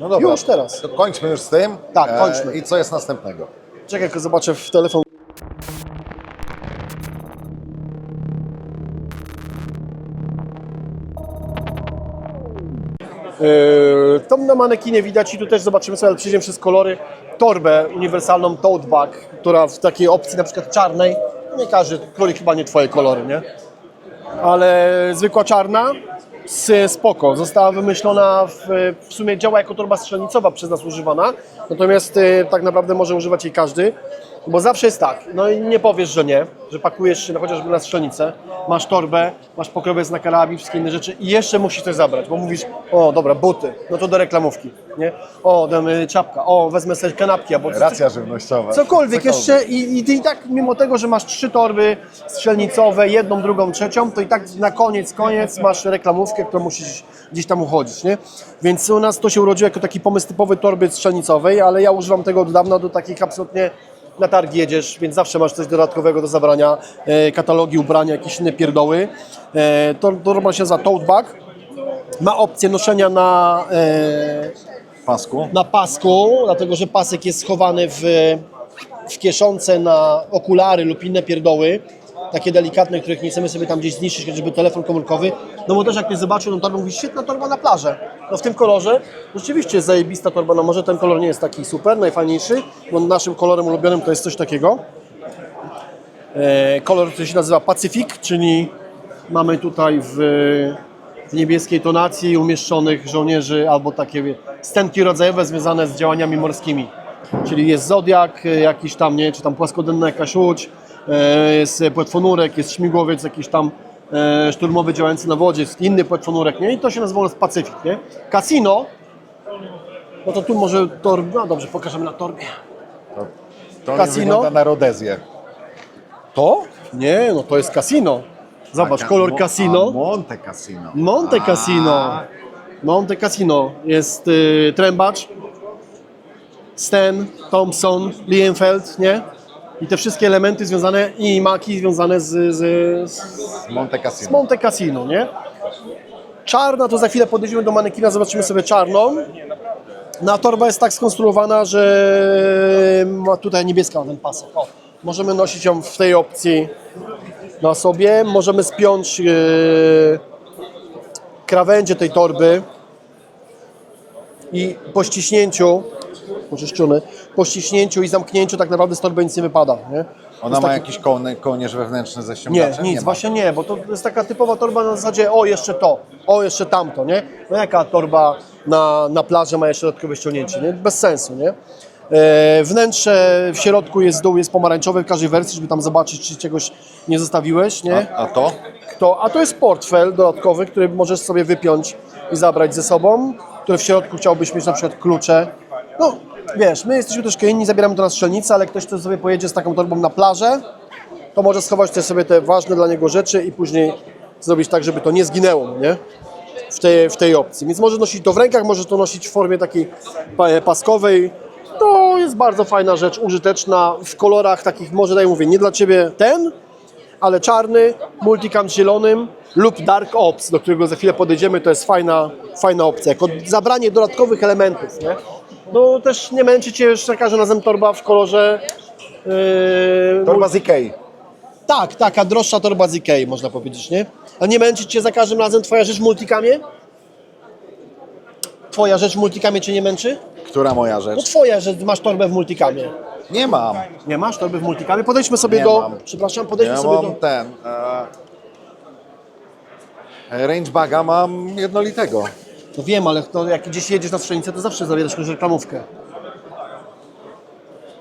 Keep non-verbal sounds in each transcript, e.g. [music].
No dobra. Już teraz. To kończmy już z tym. Tak, kończmy. I co jest następnego? Czekaj, tylko zobaczę w telefon. Yy, Tam na manekinie widać i tu też zobaczymy sobie, ale przejdziemy przez kolory, torbę uniwersalną tote bag, która w takiej opcji na przykład czarnej, nie każdy królik chyba nie twoje kolory, nie? Ale zwykła czarna, spoko, została wymyślona, w, w sumie działa jako torba strzelnicowa przez nas używana, natomiast y, tak naprawdę może używać jej każdy, bo zawsze jest tak, no i nie powiesz, że nie, że pakujesz się no, chociażby na strzelnicę, masz torbę, masz pokrowiec na karabin, wszystkie inne rzeczy i jeszcze musisz coś zabrać, bo mówisz, o dobra, buty, no to do reklamówki, nie? O, damy czapka, o, wezmę sobie kanapki, albo coś- Racja żywnościowa. Cokolwiek jeszcze i, i ty i tak mimo tego, że masz trzy torby strzelnicowe, jedną, drugą, trzecią, to i tak na koniec, koniec masz reklamówkę, którą musisz gdzieś tam uchodzić, nie? Więc u nas to się urodziło jako taki pomysł typowy torby strzelnicowej, ale ja używam tego od dawna do takich absolutnie na targ jedziesz, więc zawsze masz coś dodatkowego do zabrania, e, katalogi ubrania, jakieś inne pierdoły. E, to torba się nazywa tote bag, ma opcję noszenia na e, Pasku. na pasku, dlatego że pasek jest schowany w, w kieszonce na okulary lub inne pierdoły, takie delikatne, których nie chcemy sobie tam gdzieś zniszczyć, żeby telefon komórkowy. No bo też jak ktoś zobaczył tą torbę, mówi, świetna torba na plażę. No w tym kolorze rzeczywiście jest zajebista torba, no może ten kolor nie jest taki super, najfajniejszy, bo naszym kolorem ulubionym to jest coś takiego. E, kolor, który się nazywa Pacyfik, czyli mamy tutaj w, w niebieskiej tonacji umieszczonych żołnierzy albo takie stenki rodzajowe związane z działaniami morskimi. Czyli jest zodiak, e, jakiś tam, nie, czy tam płaskodenna jakaś łódź, jest płetwonurek, jest śmigłowiec jakiś tam e, szturmowy działający na wodzie, jest inny płetwonurek, nie? I to się nazywa Pacyfik, nie? Casino, no to tu może tor... no dobrze, pokażemy na torbie. To, to Casino? nie wygląda na rodezję. To? Nie, no to jest casino. Zobacz, A, kolor Mo- casino. A, Monte Cassino. Monte A, Cassino. Monte Cassino. Jest y, trębacz, Sten, Thompson, Lienfeld, nie? I te wszystkie elementy związane i maki związane z, z, z Monte z Cassino. Monte Cassino, nie? Czarna to za chwilę podejdziemy do manekina, zobaczymy sobie czarną. Na torba jest tak skonstruowana, że ma tutaj niebieska ten pasek. O, możemy nosić ją w tej opcji na sobie. Możemy spiąć yy, krawędzie tej torby i po ściśnięciu, może szczuny, po ściśnięciu i zamknięciu tak naprawdę z torby nic nie wypada, nie? Ona ma taki- jakiś kołny, kołnierz wewnętrzny ze nie, ściągaczem? nic, ma. właśnie nie, bo to jest taka typowa torba na zasadzie o jeszcze to, o jeszcze tamto, nie? No jaka torba na, na plaży ma jeszcze dodatkowe ściągnięcie, nie? Bez sensu, nie? E, wnętrze w środku jest dół, jest pomarańczowy w każdej wersji, żeby tam zobaczyć, czy czegoś nie zostawiłeś, nie? A, a to? Kto? A to jest portfel dodatkowy, który możesz sobie wypiąć i zabrać ze sobą, który w środku chciałbyś mieć na przykład klucze. No, wiesz, my jesteśmy troszkę inni, zabieramy to na strzelnicę, ale ktoś, kto sobie pojedzie z taką torbą na plażę, to może schować sobie te ważne dla niego rzeczy i później zrobić tak, żeby to nie zginęło, nie? W tej, w tej opcji. Więc może nosić to w rękach, może to nosić w formie takiej pa- paskowej. To jest bardzo fajna rzecz, użyteczna w kolorach takich, może tak jak mówię, nie dla Ciebie ten, ale czarny, multicam zielonym lub dark ops, do którego za chwilę podejdziemy, to jest fajna, fajna opcja, jako zabranie dodatkowych elementów, nie? No też nie męczy Cię już za każdym razem torba w kolorze yy, Torba z Ikei. tak, taka droższa torba z Ikei, można powiedzieć, nie? A nie męczy Cię za każdym razem Twoja rzecz w multicamie? Twoja rzecz w multicamie Cię nie męczy? Która moja No rzecz? Twoja, że masz torbę w multicamie. Nie mam. Nie masz torby w multicamie? Podejdźmy sobie Nie do... mam. Przepraszam, podejdźmy Ja sobie mam do... ten... E, range baga mam jednolitego. No wiem, ale to jak gdzieś jedziesz na strzelnicę, to zawsze zabierasz jakąś reklamówkę.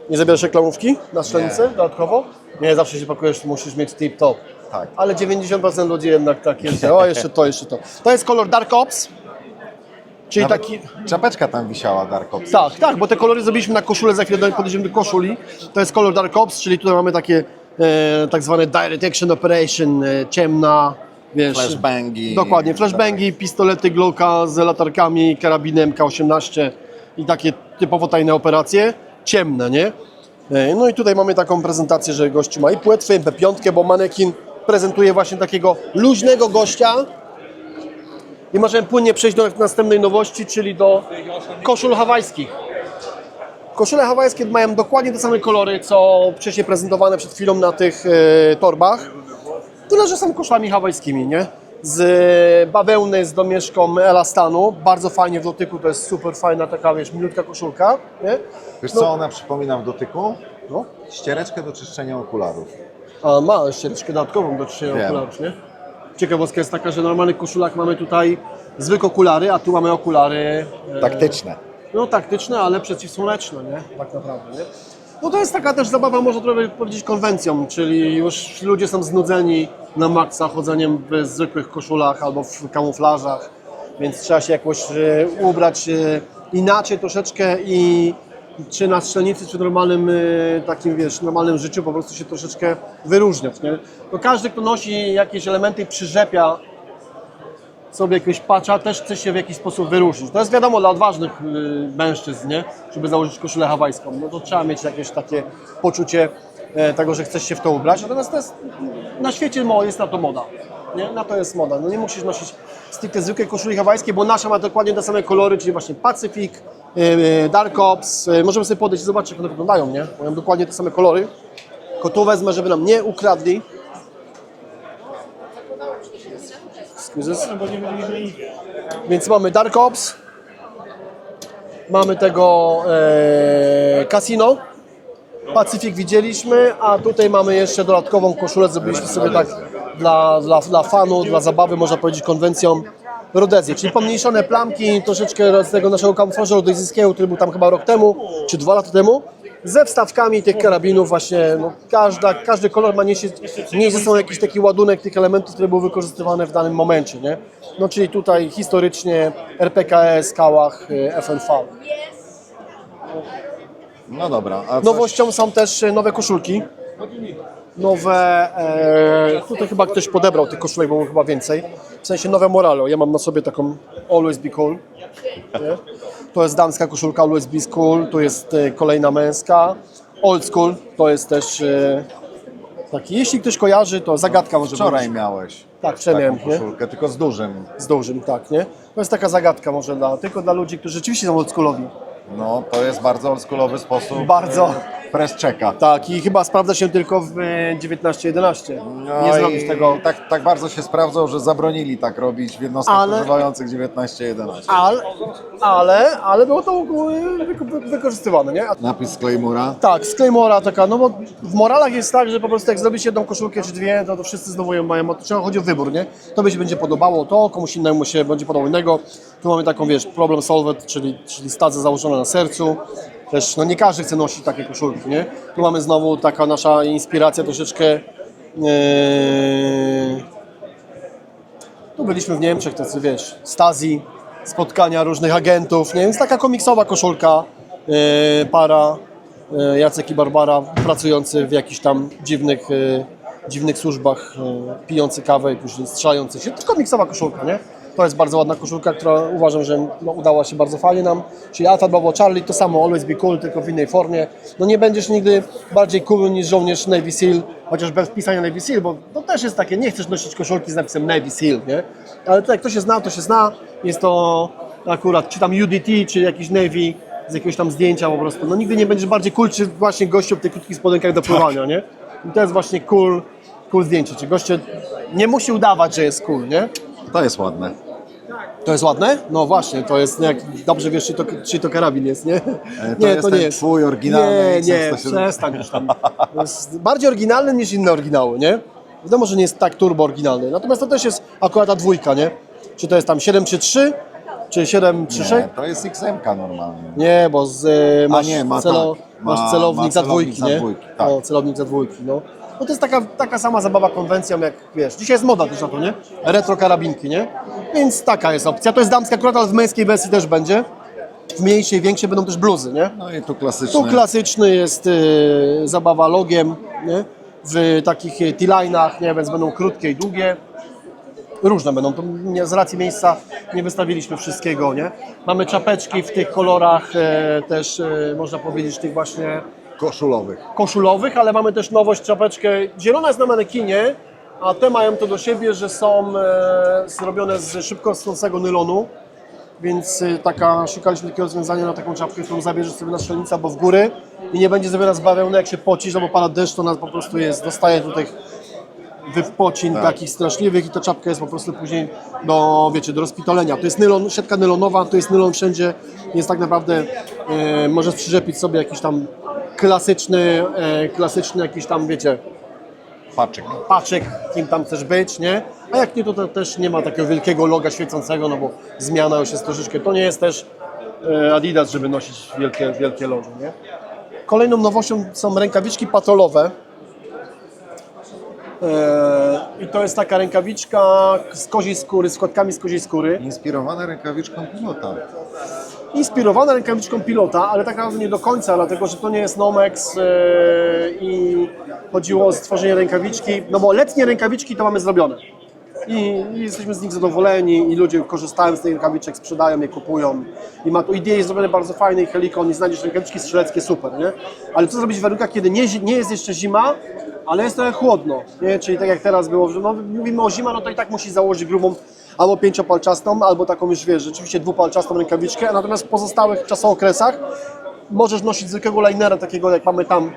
Nie zabierasz reklamówki na strzelnicę dodatkowo? Nie, zawsze się pakujesz, musisz mieć tip top. Tak. Ale 90% ludzi jednak tak jest, że o jeszcze to, jeszcze to. To jest kolor Dark Ops, czyli Nawet taki... Czapeczka tam wisiała Dark Ops. Tak, tak, bo te kolory zrobiliśmy na koszulę, za chwilę podejdziemy do koszuli. To jest kolor Dark Ops, czyli tutaj mamy takie e, tak zwane Direct Action Operation, e, ciemna, wiesz... Flashbangi. Dokładnie, flashbangi, pistolety Glocka z latarkami, karabinem K18 i takie typowo tajne operacje, ciemne, nie? E, No i tutaj mamy taką prezentację, że gościu ma i płetwę, MP5, bo manekin prezentuje właśnie takiego luźnego gościa, I możemy płynnie przejść do następnej nowości, czyli do koszul hawajskich. Koszule hawajskie mają dokładnie te same kolory, co wcześniej prezentowane przed chwilą na tych e, torbach. Tyle, że są koszulami hawajskimi, nie? Z bawełny z domieszką elastanu. Bardzo fajnie w dotyku, to jest super fajna taka, wiesz, milutka koszulka, nie? Wiesz No. co ona przypomina w dotyku? No. Ściereczkę do czyszczenia okularów. A ma ściereczkę dodatkową do czyszczenia Wiem. okularów, nie? Ciekawostka jest taka, że w normalnych koszulach mamy tutaj zwykłe okulary, a tu mamy okulary e, Taktyczne. no taktyczne, ale przeciwsłoneczne, nie? Tak naprawdę, nie? No to jest taka też zabawa, można trochę powiedzieć, konwencją, czyli już ludzie są znudzeni na maksa chodzeniem w zwykłych koszulach albo w kamuflażach, więc trzeba się jakoś e, ubrać e, inaczej troszeczkę i czy na strzelnicy, czy normalnym e, takim, wiesz, normalnym życiu po prostu się troszeczkę wyróżniać, nie? To każdy, kto nosi jakieś elementy i przyrzepia sobie jakiegoś patcha, też chce się w jakiś sposób wyróżnić. To jest wiadomo dla odważnych y, mężczyzn, nie? Żeby założyć koszulę hawajską. No to trzeba mieć jakieś takie poczucie e, tego, że chcesz się w to ubrać. Natomiast to jest, na świecie mo- jest na to moda. Nie? Na to jest moda. No nie musisz nosić stricte zwykłej koszuli hawajskiej, bo nasza ma dokładnie te same kolory, czyli właśnie Pacyfik, y, y, Dark Ops. Możemy sobie podejść i zobaczyć, jak one wyglądają, nie? Mają dokładnie te same kolory. Kotu wezmę, żeby nam nie ukradli. Excuses. Więc mamy Dark Ops, mamy tego e, Casino, Pacyfik widzieliśmy, a tutaj mamy jeszcze dodatkową koszulę, zrobiliśmy sobie tak dla, dla, dla fanu, dla zabawy, można powiedzieć konwencją Rodezję, czyli pomniejszone plamki, troszeczkę z tego naszego kamuflażu rodezyjskiego, który był tam chyba rok temu, czy dwa lata temu, ze wstawkami tych karabinów właśnie, no, każda, każdy kolor ma niesie, niesie ze sobą jakiś taki ładunek tych elementów, które były wykorzystywane w danym momencie, nie? No czyli tutaj historycznie RPKS, Kałach, y, FNV. No dobra, a coś... Nowością są też e, nowe koszulki. Nowe, e, tutaj chyba ktoś podebrał tych koszulek, bo było chyba więcej. W sensie nowe Moralo. Ja mam na sobie taką Always Be Cool. Nie? To jest damska koszulka Always Be Cool. Tu jest e, kolejna męska. Old School. To jest też e, taki, jeśli ktoś kojarzy, to zagadka może Wczoraj być. miałeś Tak, wczoraj taką miałem, nie? koszulkę, tylko z dużym. Z dużym, tak, nie? To jest taka zagadka może dla, tylko dla ludzi, którzy rzeczywiście są oldschoolowi. No, to jest bardzo oldschoolowy sposób. Bardzo. E, Press checka. Tak, i chyba sprawdza się tylko w e, 1911. No Nie i zrobisz tego. Tak, tak bardzo się sprawdzał, że zabronili tak robić w jednostkach Ale- używających 1911. Ale, ale, ale było to e, wyko- wykorzystywane, nie? A, Napis z Claymora. tak, z Claymora taka, no bo w moralach jest tak, że po prostu jak zrobisz jedną koszulkę czy dwie, to, to wszyscy znowu ją mają, to trzeba chodzi o wybór, nie? To się będzie podobało to, komuś innemu się będzie podobało innego. Tu mamy taką, wiesz, problem solved, czyli, czyli stazę założone na sercu. Też, no nie każdy chce nosić takie koszulki, nie? Tu mamy znowu taka nasza inspiracja troszeczkę e, Tu byliśmy w Niemczech, tacy wiesz, Stazji, spotkania różnych agentów, nie? Więc taka komiksowa koszulka, e, para, e, Jacek i Barbara, pracujący w jakichś tam dziwnych, e, dziwnych służbach, e, pijący kawę i później strzelający się. To komiksowa koszulka, nie? To jest bardzo ładna koszulka, która uważam, że no, udała się bardzo fajnie nam. Czyli Alfa Bravo Charlie, to samo, always be cool, tylko w innej formie. No nie będziesz nigdy bardziej cool niż żołnierz Navy Seal, chociaż bez pisania Navy Seal, bo to też jest takie, nie chcesz nosić koszulki z napisem Navy Seal, nie? Ale tutaj kto się zna, to się zna. Jest to akurat, czy tam UDT, czy jakiś Navy z jakiegoś tam zdjęcia po prostu. No nigdy nie będziesz bardziej cool, czy właśnie gościu w tych krótkich spodenkach do pływania, nie? I to jest właśnie cool, cool zdjęcie. Czy goście nie musi udawać, że jest cool, nie? To jest ładne. To jest ładne? No właśnie, to jest, jak dobrze wiesz, czy to, czy to karabin jest, nie? E, to jest ten twój oryginalny Nie, nie, XM170. przestań już tam. To jest bardziej oryginalny niż inne oryginały, nie? Wiadomo, że nie jest tak turbo oryginalny, natomiast to też jest akurat ta dwójka, nie? Czy to jest tam 733, czy 736? Nie, to jest XM normalnie. Nie, bo z, e, masz, nie, ma celo, tak. masz Ma- celownik ma za celownik dwójki, za nie? dwójki, tak. No, celownik za dwójki, no. No to jest taka, taka sama zabawa konwencją, jak wiesz, dzisiaj jest moda też na to, nie? Retro karabinki, nie? Więc taka jest opcja. To jest damska akurat, ale w męskiej wersji też będzie. W mniejszej, większej będą też bluzy, nie? No i tu klasyczny. Tu klasyczny jest y, zabawa logiem, nie? W takich y, T-line'ach, nie? Więc będą krótkie i długie. Różne będą, to nie, z racji miejsca nie wystawiliśmy wszystkiego, nie? Mamy czapeczki w tych kolorach e, też, e, można powiedzieć, tych właśnie Koszulowych. koszulowych, ale mamy też nowość, czapeczkę, zielona jest na manekinie, a te mają to do siebie, że są e, zrobione z szybko rosnącego nylonu, więc e, taka, szukaliśmy takiego rozwiązania na taką czapkę, którą zabierzesz sobie na strzelnicę albo w góry i nie będzie zabierać bawełny, jak się pocisz, albo pada deszcz, to nas po prostu jest, dostaje tutaj wypocin Tak. takich straszliwych i ta czapka jest po prostu później do, wiecie, do rozpitolenia. To jest nylon, siatka nylonowa, to jest nylon wszędzie, więc tak naprawdę e, możesz przyczepić sobie jakiś tam klasyczny, e, klasyczny jakiś tam, wiecie, Paczyk. paczek, kim tam chcesz być, nie? A jak nie, to, to też nie ma takiego wielkiego loga świecącego, no bo zmiana już jest troszeczkę, to nie jest też e, Adidas, żeby nosić wielkie, wielkie logo, nie? Kolejną nowością są rękawiczki patrolowe. E, I to jest taka rękawiczka z koziej skóry, z kładkami z koziej skóry. Inspirowana rękawiczką pilota. Inspirowana rękawiczką pilota, ale tak naprawdę nie do końca, dlatego że to nie jest Nomex e, i chodziło o stworzenie rękawiczki, no bo letnie rękawiczki to mamy zrobione. I, I jesteśmy z nich zadowoleni i ludzie korzystają z tych rękawiczek, sprzedają je, kupują. I ma to idea jest zrobione bardzo fajny i helikon i znajdziesz rękawiczki strzeleckie super, nie? Ale co zrobić w warunkach, kiedy nie, nie jest jeszcze zima, ale jest trochę chłodno, nie? Czyli tak jak teraz było, że no, mówimy o zima, no to i tak musi założyć grubą albo pięciopalczastą, albo taką już wiesz, rzeczywiście dwupalczastą rękawiczkę, natomiast w pozostałych czasookresach możesz nosić zwykłego linera, takiego jak mamy tam,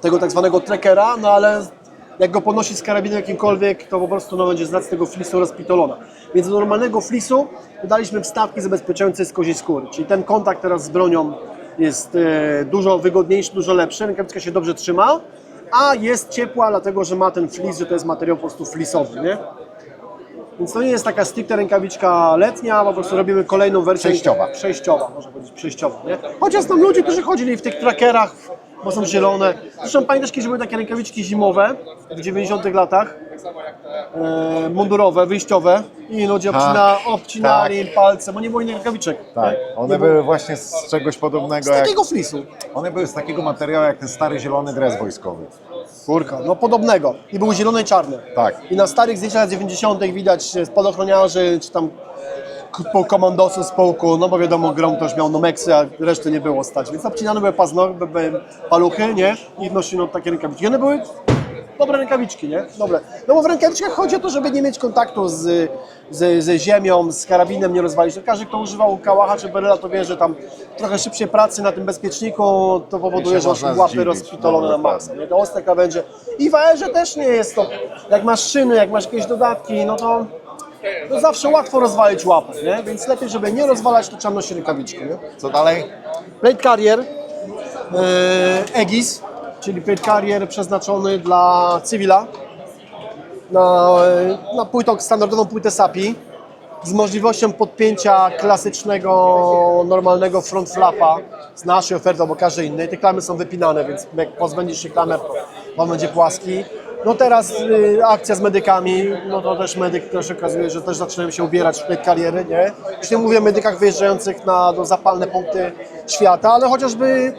tego tak zwanego trackera, no ale jak go podnosić z karabinem jakimkolwiek, to po prostu no, będzie z racji tego flisu rozpitolona. Więc do normalnego flisu dodaliśmy wstawki zabezpieczające z koziej skóry, czyli ten kontakt teraz z bronią jest e, dużo wygodniejszy, dużo lepszy, rękawiczka się dobrze trzyma, a jest ciepła, dlatego że ma ten flis, że to jest materiał po prostu flisowy, nie? Więc to nie jest taka stricte rękawiczka letnia, po prostu robimy kolejną wersję. Przejściowa. Przejściowa, można powiedzieć, przejściowa, nie? Chociaż tam ludzie, którzy chodzili w tych trackerach, bo są zielone. Zresztą pamiętasz, kiedyś były takie rękawiczki zimowe w 90 latach, e, mundurowe, wyjściowe i ludzie Tak, obcina, obcinali tak. palce, bo nie było innych rękawiczek. Tak. One nie było- były właśnie z czegoś podobnego z jak... takiego flisu. One były z takiego materiału jak ten stary zielony dres wojskowy. Kurka, no podobnego. I były zielone i czarne. Tak. I na starych zdjęciach lat 90. widać spadochroniarzy, czy tam k- po komandosów z pułku, no bo wiadomo, grom też miał nomeksy, a reszty nie było stać. Więc obcinane były były paluchy, nie? I noszono takie rękawiczki. I one były dobre rękawiczki, nie? Dobre. No bo w rękawiczkach chodzi o to, żeby nie mieć kontaktu z, z, ze ziemią, z karabinem nie rozwalić. To Każdy, kto używał kałacha czy beryla, to wie, że tam trochę szybciej pracy na tym bezpieczniku to powoduje, że można łapy rozpitolone No, na maksa. Nie? To ostre krawędzie. I w AR-ze też nie jest to. Jak masz szyny, jak masz jakieś dodatki, no to, zawsze łatwo rozwalić łapę, nie? Więc lepiej, żeby nie rozwalać, to trzeba nosić rękawiczki, nie? Co dalej? Plate Carrier e, Aegis, czyli carrier przeznaczony dla cywila na, e, na płytą, standardową płytę SAPI z możliwością podpięcia klasycznego, normalnego front flapa z naszej oferty albo każdej innej. Te klamy są wypinane, więc jak pozbędziesz się klamer, on będzie płaski. No teraz y, akcja z medykami, no to też medyk też okazuje, że też zaczynają się ubierać w kariery, nie? Już nie mówię o medykach wyjeżdżających na do zapalne punkty świata, ale chociażby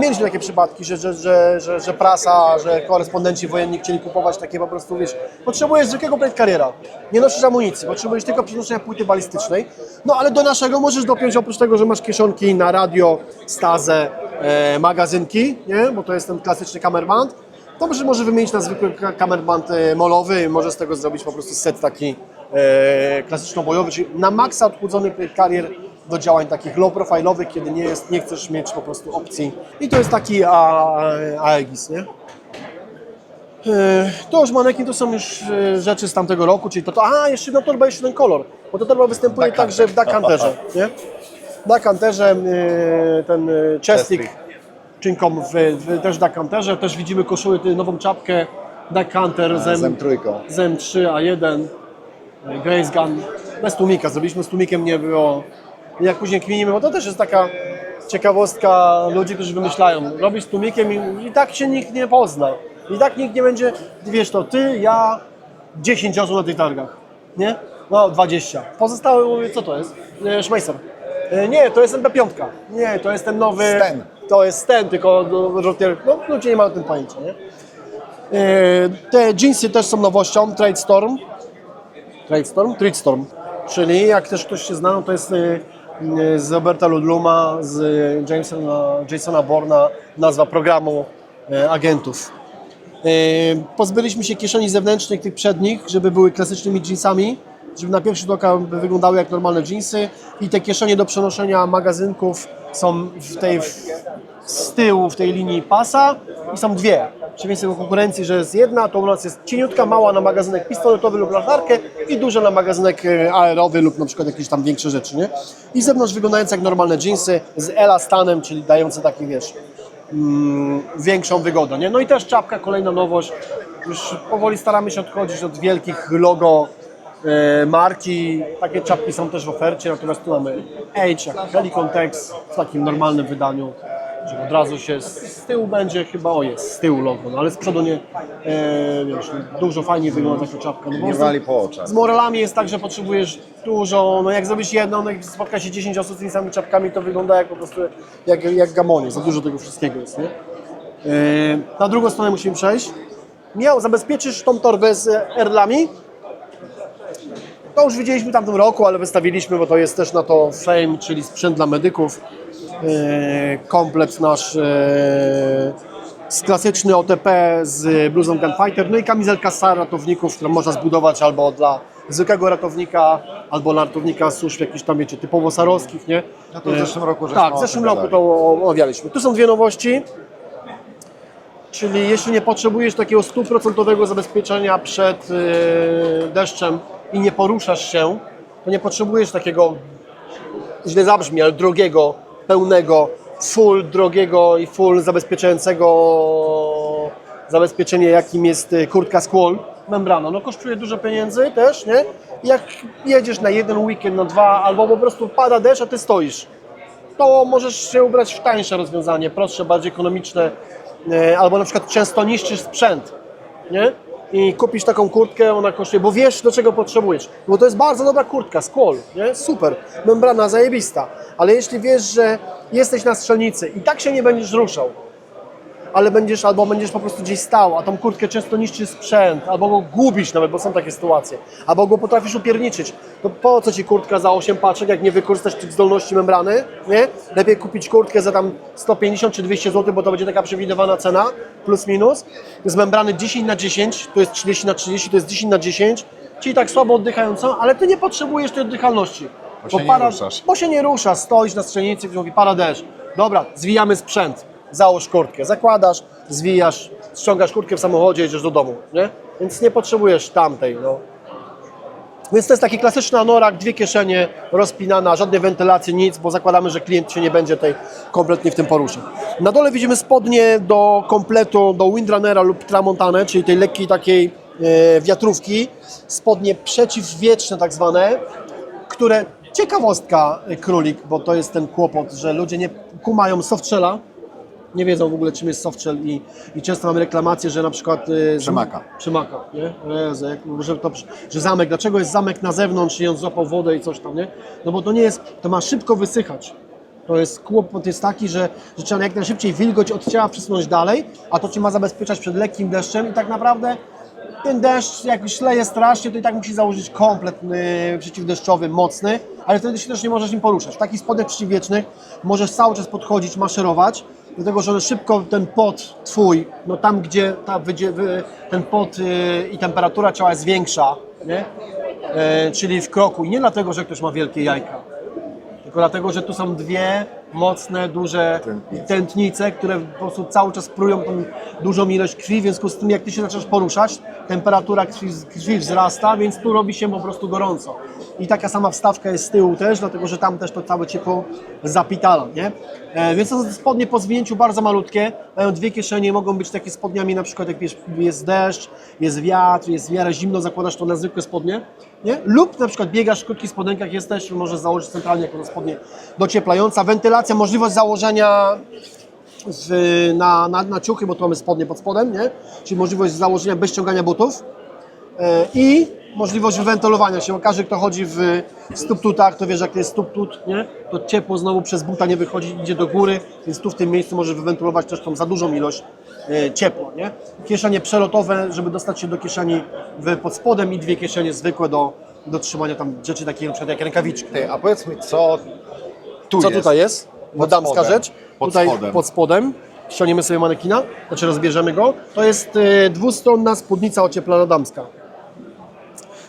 Mieliśmy takie przypadki, że, że, że, że, że prasa, że korespondenci wojenni chcieli kupować takie po prostu, wiesz, potrzebujesz zwykłego plate kariera, nie nosisz amunicji, potrzebujesz tylko przenoszenia płyty balistycznej, no ale do naszego możesz dopiąć oprócz tego, że masz kieszonki na radio, stazę, e, magazynki, nie, bo to jest ten klasyczny kamerband, to może, może wymienić na zwykły ka- kamerband e, molowy i może z tego zrobić po prostu set taki e, klasyczno-bojowy, czyli na maksa odchudzony plate carrier do działań takich low profilowych, kiedy nie, jest, nie chcesz mieć po prostu opcji. I to jest taki Aegis, nie? E, To już manekin to są już e, rzeczy z tamtego roku, czyli to, to a jeszcze no torba jeszcze ten kolor, bo to torba występuje Duck także w Duck Hunterze, nie? W Duck Hunterze e, ten chestik Chestik. czynką w, w, też Hunterze, też widzimy koszulę, nową czapkę Duck Hunter z, Z M3. z M3A1 e, Grace Gun bez tłumika, zrobiliśmy z tłumikiem, nie było jak później kminimy, bo to też jest taka ciekawostka ludzi, którzy wymyślają, robisz z tłumikiem i, i tak się nikt nie pozna i tak nikt nie będzie, wiesz to, ty, ja, 10 osób na tych targach, nie? No 20, pozostałe mówię, co to jest? E. E, Nie, to jest MP5, nie, to jest ten nowy, Sten. to jest ten, tylko rotier, no ludzie nie mają o tym pojęcia, nie? E, Te jeansy też są nowością, Trade Storm. Trade Storm? Trade Storm. Czyli jak też ktoś się zna, no to jest y, z Roberta Ludluma, z Jamesona, Jasona Borna nazwa programu y, agentów. E, Pozbyliśmy się kieszeni zewnętrznych, tych przednich, żeby były klasycznymi jeansami, żeby na pierwszy rzut oka wyglądały jak normalne jeansy i te kieszenie do przenoszenia magazynków są w tej, w, z tyłu w tej linii pasa i są dwie. W przeciwieństwie do konkurencji, że jest jedna, to u nas jest cieniutka, mała na magazynek pistoletowy lub latarkę i duża na magazynek e, aerowy lub na przykład jakieś tam większe rzeczy, nie? I z zewnątrz wyglądające jak normalne jeansy z elastanem, czyli dające taki, wiesz, mm, większą wygodę, nie? No i też czapka, kolejna nowość. Już powoli staramy się odchodzić od wielkich logo marki. Takie czapki są też w ofercie, natomiast tu mamy Edge, jak Helicon Tex w takim normalnym wydaniu, że od razu się z, z tyłu będzie chyba, o jest, z tyłu logo, no ale z przodu nie, e, wiesz, dużo fajniej wygląda taka czapka. No, Nie z- wali po oczach. z moralami jest tak, że potrzebujesz dużo, no jak zrobisz jedną, no jak spotka się 10 osób z tymi samymi czapkami, to wygląda jak po prostu jak, jak gamonie, za dużo tego wszystkiego jest, nie? Yy, na drugą stronę musimy przejść. Miał, zabezpieczysz tą torbę z erlami. To już widzieliśmy w tamtym roku, ale wystawiliśmy, bo to jest też na to Fame, czyli sprzęt dla medyków. Yy, komplet nasz yy, z klasyczny OTP z bluzą Gunfighter, no i kamizelka z ratowników, którą można zbudować albo dla zwykłego ratownika, albo dla ratownika służb jakichś tam, wiecie, typowo sarowskich, nie? No to w zeszłym roku Tak, w zeszłym roku to omawialiśmy. Tu są dwie nowości. Czyli jeśli nie potrzebujesz takiego stuprocentowego zabezpieczenia przed deszczem i nie poruszasz się, to nie potrzebujesz takiego, źle zabrzmi, ale drogiego, pełnego, full drogiego i full zabezpieczającego zabezpieczenie, jakim jest y, kurtka Squall, membrana. No kosztuje dużo pieniędzy też, nie? Jak jedziesz na jeden weekend, na dwa, albo po prostu pada deszcz, a ty stoisz, to możesz się ubrać w tańsze rozwiązanie, prostsze, bardziej ekonomiczne, e, albo na przykład często niszczysz sprzęt, nie? I kupisz taką kurtkę, ona kosztuje, bo wiesz do czego potrzebujesz. Bo to jest bardzo dobra kurtka, Squall, nie? Super, membrana zajebista. Ale jeśli wiesz, że jesteś na strzelnicy i tak się nie będziesz ruszał, ale będziesz albo będziesz po prostu gdzieś stał, a tą kurtkę często niszczy sprzęt, albo go gubisz nawet, bo są takie sytuacje, albo go potrafisz upierniczyć. To po co ci kurtka za 8 paczek, jak nie wykorzystasz tych zdolności membrany, nie? Lepiej kupić kurtkę za tam 150 czy 200 zł, bo to będzie taka przewidywana cena, plus minus. Z membrany 10 na 10, to jest 30 na 30, to jest 10 na 10, czyli tak słabo oddychającą, ale ty nie potrzebujesz tej oddychalności. Bo się nie ruszasz. Bo się nie ruszasz, stoisz na strzelnicy, ktoś mówi para deszcz. Dobra, zwijamy sprzęt, załóż kurtkę, zakładasz, zwijasz, ściągasz kurtkę w samochodzie, jedziesz do domu, nie? Więc nie potrzebujesz tamtej, no. Więc to jest taki klasyczny anorak, dwie kieszenie, rozpinana, żadnej wentylacji, nic, bo zakładamy, że klient się nie będzie tej kompletnie w tym poruszał. Na dole widzimy spodnie do kompletu, do Windrunnera lub Tramontane, czyli tej lekkiej takiej e, wiatrówki. Spodnie przeciwwietrzne tak zwane, które, ciekawostka e, królik, bo to jest ten kłopot, że ludzie nie kumają softshella, nie wiedzą w ogóle czym jest softshell i, i często mamy reklamację, że na przykład... z- Przemaka. Przemaka, nie? Jezu, jak, że, to, że zamek, dlaczego jest zamek na zewnątrz i on złapał wodę i coś tam, nie? No bo to nie jest, to ma szybko wysychać. To jest kłopot jest taki, że, że trzeba jak najszybciej wilgoć od ciała przesunąć dalej, a to Cię ma zabezpieczać przed lekkim deszczem i tak naprawdę ten deszcz jak śleje strasznie, to i tak musi założyć komplet y, przeciwdeszczowy, mocny, ale wtedy się też nie możesz nim poruszać. W takich spodniach przeciwwiecznych możesz cały czas podchodzić, maszerować, dlatego że one szybko ten pot twój, no tam gdzie ta, ten pot y, i temperatura ciała jest większa, nie? E, czyli w kroku i nie dlatego, że ktoś ma wielkie jajka, tylko dlatego, że tu są dwie mocne, duże Tętnice. tętnice, które po prostu cały czas prują tą dużą ilość krwi, w związku z tym jak ty się zaczynasz poruszać, temperatura krwi, krwi wzrasta, więc tu robi się po prostu gorąco. I taka sama wstawka jest z tyłu też, dlatego że tam też to całe ciepło zapitala, nie? E, więc to są spodnie po zwinięciu bardzo malutkie, mają dwie kieszenie, mogą być takie spodniami na przykład jak jest deszcz, jest wiatr, jest w miarę zimno, zakładasz to na zwykłe spodnie, nie? Lub na przykład biegasz w krótkich spodenkach, jesteś, możesz założyć centralnie jako na spodnie docieplająca, wentylacja, możliwość założenia w, na, na, na ciuchy, bo tu mamy spodnie pod spodem, nie? Czyli możliwość założenia bez ściągania butów e, i możliwość wywentylowania się, każdy kto chodzi w stuptutach, to wiesz jak to jest stuptut, nie? To ciepło znowu przez buta nie wychodzi, idzie do góry, więc tu w tym miejscu może wywentylować też tą za dużą ilość e, ciepła, nie? Kieszenie przelotowe, żeby dostać się do kieszeni pod spodem i dwie kieszenie zwykłe do, do trzymania tam rzeczy takie na przykład jak rękawiczki. Ty, a powiedz mi, co tu Co jest? tutaj jest? Bo Pod damska spodem. rzecz. Pod tutaj spodem. pod spodem. ściągniemy sobie manekina, znaczy rozbierzemy go, to jest y, dwustronna spódnica ocieplana damska.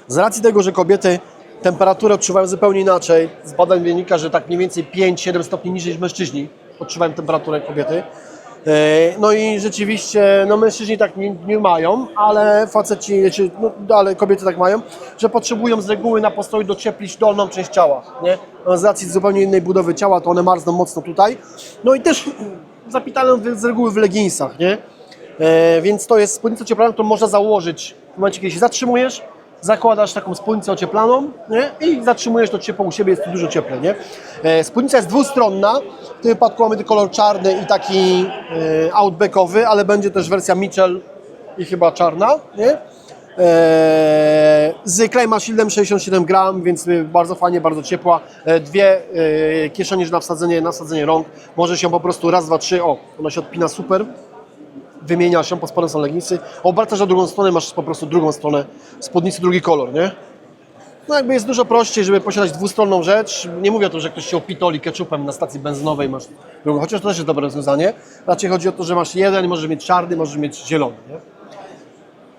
Z racji tego, że kobiety temperaturę odczuwają zupełnie inaczej, z badań wynika, że tak mniej więcej 5-7 stopni niżej niż mężczyźni odczuwają temperaturę kobiety. E, No i rzeczywiście, no mężczyźni tak nie, nie mają, ale faceci, czy, no, ale kobiety tak mają, że potrzebują z reguły na postoju docieplić dolną część ciała, nie? No, Z racji zupełnie innej budowy ciała, to one marzną mocno tutaj. No i też zapitane w- z reguły w leginsach, nie? E, więc to jest spódnica ocieplana, którą można założyć w momencie, kiedy się zatrzymujesz, zakładasz taką spódnicę ocieplaną nie? i zatrzymujesz to ciepło u siebie, jest tu dużo cieplej. Nie? E, spódnica jest dwustronna, w tym wypadku mamy kolor czarny i taki e, outbackowy, ale będzie też wersja Mitchell i chyba czarna. Nie? E, z Klejma Shieldem 67 gram, więc bardzo fajnie, bardzo ciepła. Dwie kieszenie na wsadzenie, na wsadzenie rąk. Może się po prostu raz, dwa, trzy, o, ona się odpina super wymienia się, pod spodem są leginsy, obracasz na drugą stronę, masz po prostu drugą stronę spódnicy, drugi kolor, nie? No jakby jest dużo prościej, żeby posiadać dwustronną rzecz. Nie mówię o tym, że ktoś się opitoli ketchupem na stacji benzynowej, masz drugą, chociaż to też jest dobre rozwiązanie. Raczej chodzi o to, że masz jeden, możesz mieć czarny, możesz mieć zielony, nie?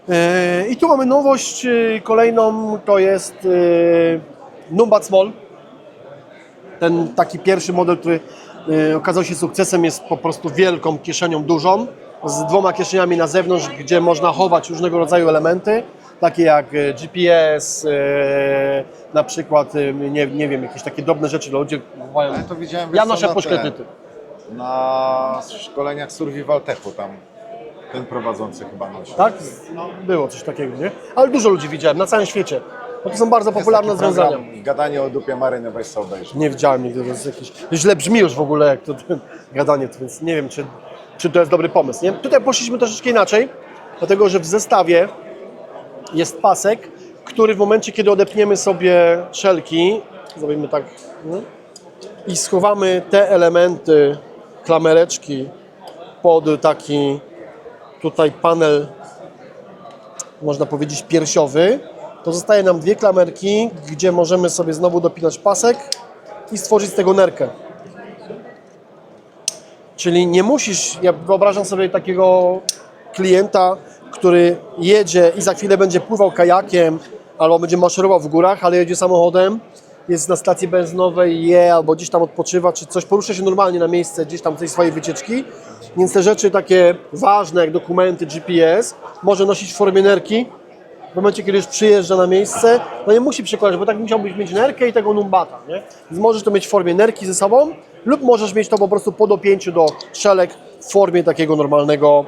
Yy, I tu mamy nowość yy, kolejną, to jest yy, Numbat Small. Ten taki pierwszy model, który okazał się sukcesem, jest po prostu wielką kieszenią dużą, z dwoma kieszeniami na zewnątrz, gdzie można chować różnego rodzaju elementy, takie jak y, GPS, y, na przykład, y, nie, nie wiem, jakieś takie drobne rzeczy, dla ludzie chowają. Ja to widziałem, Ja noszę te- Na szkoleniach Survival Techu tam ten prowadzący chyba nosi. Tak? No, było coś takiego, nie? Ale dużo ludzi widziałem, na całym świecie. Bo to są bardzo Jest popularne rozwiązania. Gadanie o dupie Maryny, weź sobie. Nie widziałem nigdy, to jest jakieś... Źle brzmi już w ogóle, jak to [laughs] gadanie, to więc nie wiem, czy, czy to jest dobry pomysł, nie? Tutaj poszliśmy troszeczkę inaczej, dlatego, że w zestawie jest pasek, który w momencie, kiedy odepniemy sobie szelki, zrobimy tak, nie? i schowamy te elementy, klamereczki pod taki tutaj panel, można powiedzieć piersiowy, to zostaje nam dwie klamerki, gdzie możemy sobie znowu dopinać pasek i stworzyć z tego nerkę. Czyli nie musisz, ja wyobrażam sobie takiego klienta, który jedzie i za chwilę będzie pływał kajakiem albo będzie maszerował w górach, ale jedzie samochodem, jest na stacji benzynowej, je albo gdzieś tam odpoczywa, czy coś, porusza się normalnie na miejsce gdzieś tam tej swojej wycieczki. Więc te rzeczy takie ważne jak dokumenty, GPS może nosić w formie nerki, w momencie, kiedy już przyjeżdża na miejsce, no nie musi przekładać, bo tak musiałbyś mieć nerkę i tego numbata, nie? Więc możesz to mieć w formie nerki ze sobą lub możesz mieć to po prostu po dopięciu do szelek w formie takiego normalnego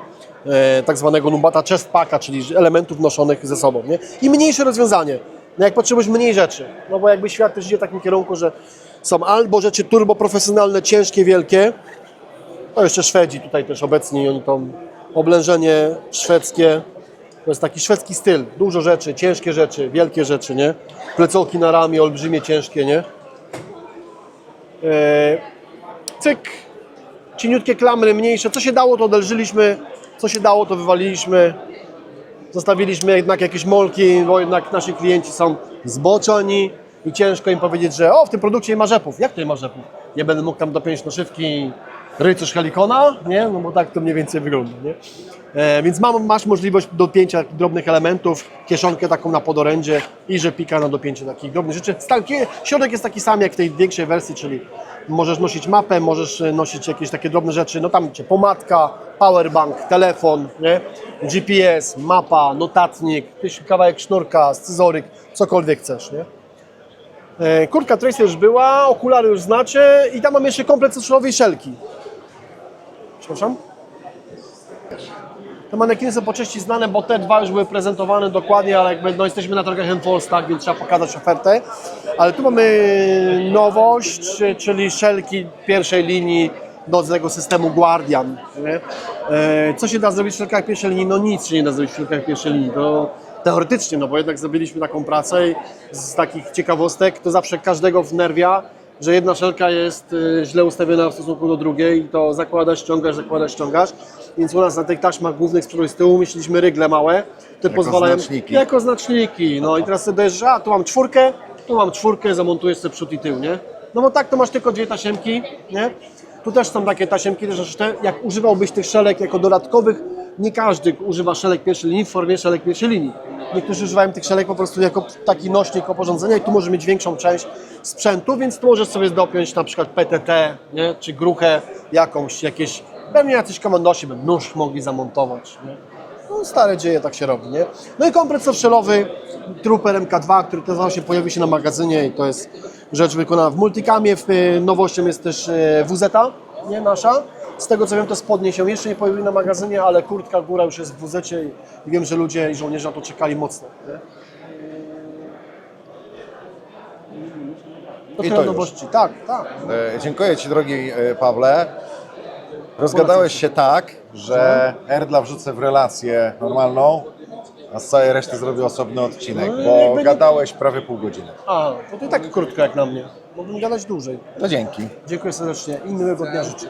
e, tak zwanego numbata chest packa, czyli elementów noszonych ze sobą, nie? I mniejsze rozwiązanie, no jak potrzebujesz mniej rzeczy, no bo jakby świat też idzie w takim kierunku, że są albo rzeczy turbo profesjonalne, ciężkie, wielkie, to jeszcze Szwedzi tutaj też obecni, oni to oblężenie szwedzkie, to jest taki szwedzki styl. Dużo rzeczy, ciężkie rzeczy, wielkie rzeczy, nie? Plecoki na ramię, olbrzymie, ciężkie, nie? Eee, cyk. Cieniutkie klamry, mniejsze. Co się dało, to odelżyliśmy. Co się dało, to wywaliliśmy. Zostawiliśmy jednak jakieś molki, bo jednak nasi klienci są zboczeni i ciężko im powiedzieć, że o, w tym produkcie nie ma rzepów. Jak to nie ma rzepów? Nie będę mógł tam dopiąć naszywki rycerz helikona, nie? No bo tak to mniej więcej wygląda, nie? E, więc mam, masz możliwość dopięcia drobnych elementów, kieszonkę taką na podorędzie i rzepika na dopięcie takich drobnych rzeczy. Stal- kie- Środek jest taki sam jak w tej większej wersji, czyli możesz nosić mapę, możesz e, nosić jakieś takie drobne rzeczy, no tam cię pomadka, powerbank, telefon, nie? GPS, mapa, notatnik, jakiś kawałek sznurka, scyzoryk, cokolwiek chcesz, nie? E, Kurtka Tracer już była, okulary już znacie i tam mam jeszcze komplet suszowej szelki. Przepraszam? Te manekiny są po części znane, bo te dwa już były prezentowane dokładnie, ale jakby no jesteśmy na targach Enforce, tak, więc trzeba pokazać ofertę. Ale tu mamy nowość, czyli szelki pierwszej linii do tego systemu Guardian. Nie? E, Co się da zrobić w szelkach pierwszej linii? No nic się nie da zrobić w szelkach pierwszej linii. To teoretycznie, no bo jednak zrobiliśmy taką pracę i z takich ciekawostek to zawsze każdego wnerwia, że jedna szelka jest y, źle ustawiona w stosunku do drugiej i to zakładasz, ściągasz, zakładasz, ściągasz. Więc u nas na tych taśmach głównych z przodu z tyłu umieściliśmy rygle małe, które Jako pozwalają... znaczniki. Jako znaczniki. No i teraz sobie dajesz, a tu mam czwórkę, tu mam czwórkę, zamontujesz sobie przód i tył, nie? No bo tak to masz tylko dwie tasiemki, nie? Tu też są takie tasiemki, też, że jak używałbyś tych szelek jako dodatkowych, nie każdy używa szelek pierwszej linii w formie szelek pierwszej linii. Niektórzy używają tych szelek po prostu jako taki nośnik oporządzenia i tu może mieć większą część sprzętu, więc tu możesz sobie dopiąć na przykład PTT, nie? czy gruchę jakąś, jakieś, pewnie jacyś komandosi by nóż mogli zamontować. Nie? No, stare dzieje, tak się robi, nie? No i kompresor szelowy Trooper MK2, który też właśnie pojawi się na magazynie i to jest rzecz wykonana w multicamie. W, y, nowością jest też y, WZ, nie nasza. Z tego co wiem, to spodnie się jeszcze nie pojawiły na magazynie, ale kurtka góra już jest w WZ i wiem, że ludzie i żołnierze na to czekali mocno. Nie? To I tyle to już. nowości. Tak, tak. E, Dziękuję Ci, drogi e, Pawle. Rozgadałeś się tak, że Erdla wrzucę w relację normalną, a z całej reszty zrobię osobny odcinek, No, bo jakby nie- gadałeś prawie pół godziny. A, to, to i tak krótko jak na mnie. Mógłbym gadać dłużej. No dzięki. Dziękuję serdecznie i miłego dnia życzę.